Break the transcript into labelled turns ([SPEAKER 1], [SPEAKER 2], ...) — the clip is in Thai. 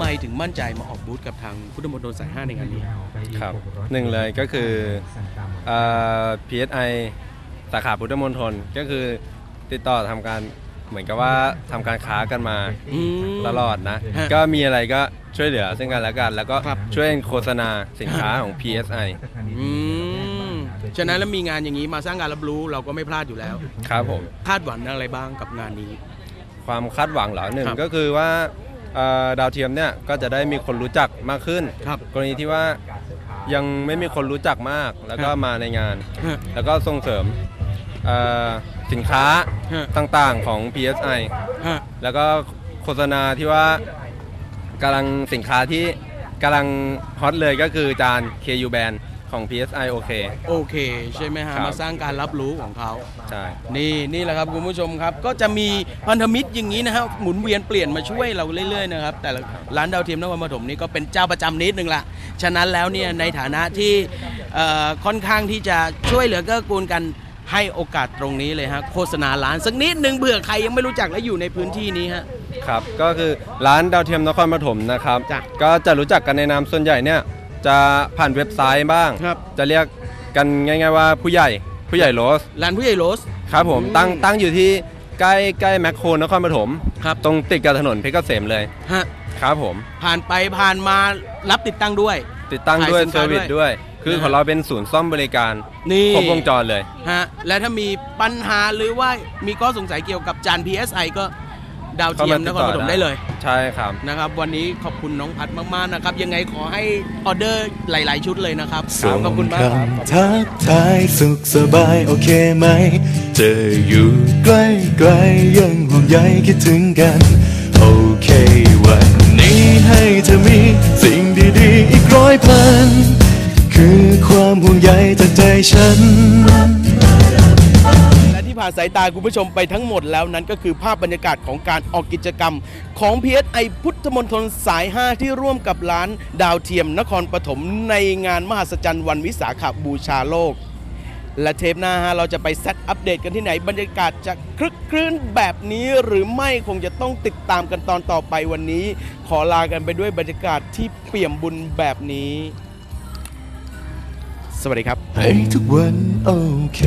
[SPEAKER 1] มั่นใจมาออกบูธกับทางพุทธมณฑลสายห้าในงานนี้
[SPEAKER 2] ครับหนึ่งเลยก็คือเอ่อ PSI สาขาพุทธมณฑลก็คือติดต่อทำการเหมือนกับว่าทำการค้ากันมา
[SPEAKER 1] อืม
[SPEAKER 2] ตลอดนะ
[SPEAKER 1] ฮะ
[SPEAKER 2] ก็มีอะไรก็ช่วยเหลือซึ่งกันและกัน แล้วก็
[SPEAKER 1] ครับ
[SPEAKER 2] ช่วยโฆษณาสินค้าของ PSI
[SPEAKER 1] อืมฉะนั้นแล้วมีงานอย่างนี้มาสร้างการรับรู้เราก็ไม่พลาดอยู่แล้ว
[SPEAKER 2] ครับผม
[SPEAKER 1] คาดหวังอะไรบ้างกับงานนี้
[SPEAKER 2] ความคาดหวังเหรอหนึ่ง
[SPEAKER 1] ครับ
[SPEAKER 2] ก็คือว่า เอ่อดาวเทียมเนี่ยก็จะได้มีคนรู้จักมากขึ้น
[SPEAKER 1] ครับ
[SPEAKER 2] กรณีที่ว่ายังไม่มีคนรู้จักมากแล้วก็
[SPEAKER 1] ครับ
[SPEAKER 2] มาในงาน
[SPEAKER 1] ฮะ
[SPEAKER 2] แล้วก็ส่งเสริมเอ่อสินค้า
[SPEAKER 1] ฮะ
[SPEAKER 2] ต่างๆของ PSI
[SPEAKER 1] ฮะ
[SPEAKER 2] แล้วก็โฆษณาที่ว่ากำลังสินค้าที่กำลังฮอตเลยก็คือจาน KU Band ของ PSI โอเค
[SPEAKER 1] โอเค ใช่ไหมฮะ
[SPEAKER 2] ครับ
[SPEAKER 1] มาสร้างการรับรู้ของเขา
[SPEAKER 2] ใช่
[SPEAKER 1] นี่นี่แหละครับคุณผู้ชมครับก็จะมีพันธมิตรอย่างนี้นะฮะหมุนเวียนเปลี่ยนมาช่วยเราเรื่อยๆนะครับแต่ละร้านดาวเทียมนครปฐมนี่ก็เป็นเจ้าประจำนิดนึงละฉะนั้นแล้วเนี่ยในฐานะที่เอ่อค่อนข้างที่จะช่วยเหลือเกื้อกูลกันให้โอกาสตรงนี้เลยฮะโฆษณาร้านสักนิดหนึ่งเบื่อใครยังไม่รู้จักและอยู่ในพื้นที่นี้ฮะ
[SPEAKER 2] ครับ ก็คือร้านดาวเทียมนครปฐมนะครับ
[SPEAKER 1] จ้ะ
[SPEAKER 2] ก็จะรู้จักกันในนามส่วนใหญ่เนี่ย จะผ่านเว็บไซต์บ้าง
[SPEAKER 1] ครับ
[SPEAKER 2] จะเรียกกันง่าย ๆ ว่าผู้ใหญ่ผู้ใหญ่โรส
[SPEAKER 1] ร้านผู้ใหญ่โรส
[SPEAKER 2] ครับผม
[SPEAKER 1] อืม
[SPEAKER 2] ตั้งตั้งอยู่ที่ใกล้ใกล้แมคโครนครปฐม
[SPEAKER 1] ครับ
[SPEAKER 2] ตรงติดกับถนนเพชรเกษมเลย
[SPEAKER 1] ฮะ
[SPEAKER 2] ครับผม
[SPEAKER 1] ผ่านไปผ่านมารับติดตั้งด้วย
[SPEAKER 2] ติดตั้งด้วย
[SPEAKER 1] ขายสิน
[SPEAKER 2] เซ
[SPEAKER 1] ค้า
[SPEAKER 2] อร์วิส
[SPEAKER 1] ด้วย
[SPEAKER 2] ด้วย คือ
[SPEAKER 1] นะฮะ
[SPEAKER 2] ของเราเป็นศูนย์ซ่อมบริการ
[SPEAKER 1] นี่
[SPEAKER 2] ครบวงจรเลย
[SPEAKER 1] ฮะและถ้ามีปัญหาหรือว่ามีข้อสงสัยเกี่ยวกับจาน PSI ก็ดาวเทียมนครปฐมได้เลย
[SPEAKER 2] ใช่ครับ
[SPEAKER 1] นะครับ วันนี้ขอบคุณน้องพัดมากๆนะครับ ยังไงขอให้ออเดอร์หลาย ๆ ชุดเลยนะครับ
[SPEAKER 3] ส่ง
[SPEAKER 1] ขอบคุณมากครับ
[SPEAKER 3] คำทักทายสุขสบายโอเคไหม เจออยู่ใกล้ไกลๆยังห่วงใยคิดถึงกัน โอเควันนี้ให้เธอมีสิ่งดีๆ อีกร้อยพัน คือความห่วงใยจากใจฉัน
[SPEAKER 1] และที่ ผ่านสายตาคุณผู้ชมไปทั้งหมดแล้วนั้นก็คือภาพบรรยากาศของการออกกิจกรรม ของ PSI พุทธมณฑลสาย 5 ที่ร่วมกับร้านดาวเทียมนครปฐมในงานมหัศจรรย์วันวิสาขบูชาโลก และเทปหน้าฮะเราจะไปเซตอัปเดตกันที่ไหนบรรยากาศจะคลึกคลื้นแบบนี้หรือไม่คงจะต้องติดตามกันตอนต่อไปวันนี้ ขอลากันไปด้วยบรรยากาศที่เปี่ยมบุญแบบนี้ สวัสดีครับ
[SPEAKER 3] ให้ทุกวันโอเค